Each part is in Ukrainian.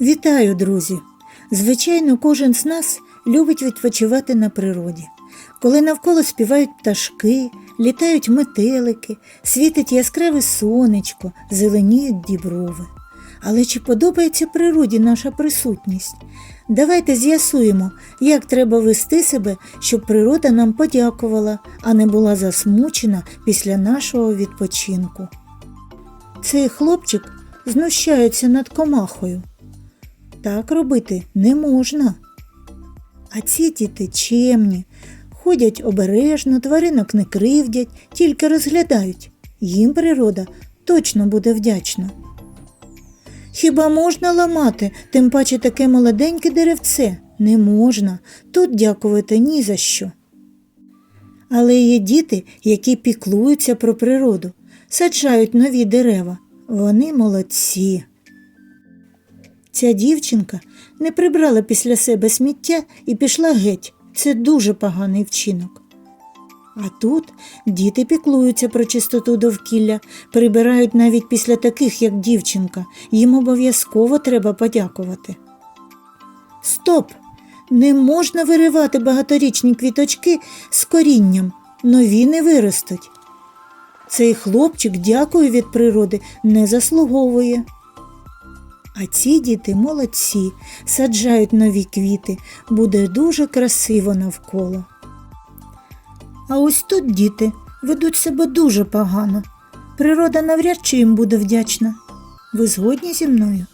Вітаю, друзі! Звичайно, кожен з нас любить відпочивати на природі. Коли навколо співають пташки, літають метелики, світить яскраве сонечко, зеленіють діброви. Але чи подобається природі наша присутність? Давайте з'ясуємо, як треба вести себе, щоб природа нам подякувала, а не була засмучена після нашого відпочинку. Цей хлопчик знущається над комахою. Так робити не можна. А ці діти чемні, ходять обережно, тваринок не кривдять, тільки розглядають. Їм природа точно буде вдячна. Хіба можна ламати, тим паче таке молоденьке деревце? Не можна. Тут дякувати ні за що. Але є діти, які піклуються про природу, саджають нові дерева. Вони молодці. Ця дівчинка не прибрала після себе сміття і пішла геть. Це дуже поганий вчинок. А тут діти піклуються про чистоту довкілля, прибирають навіть після таких, як дівчинка. Їм обов'язково треба подякувати. Стоп! Не можна виривати багаторічні квіточки з корінням, нові не виростуть. Цей хлопчик, дякую від природи, не заслуговує. А ці діти молодці, саджають нові квіти, буде дуже красиво навколо. А ось тут діти ведуть себе дуже погано. Природа навряд чи їм буде вдячна. Ви згодні зі мною?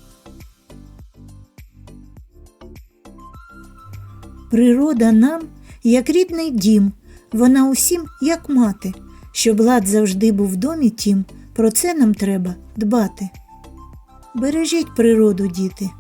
Природа нам, як рідний дім, вона усім, як мати. Щоб лад завжди був в домі тім, про це нам треба дбати. Бережіть природу, діти.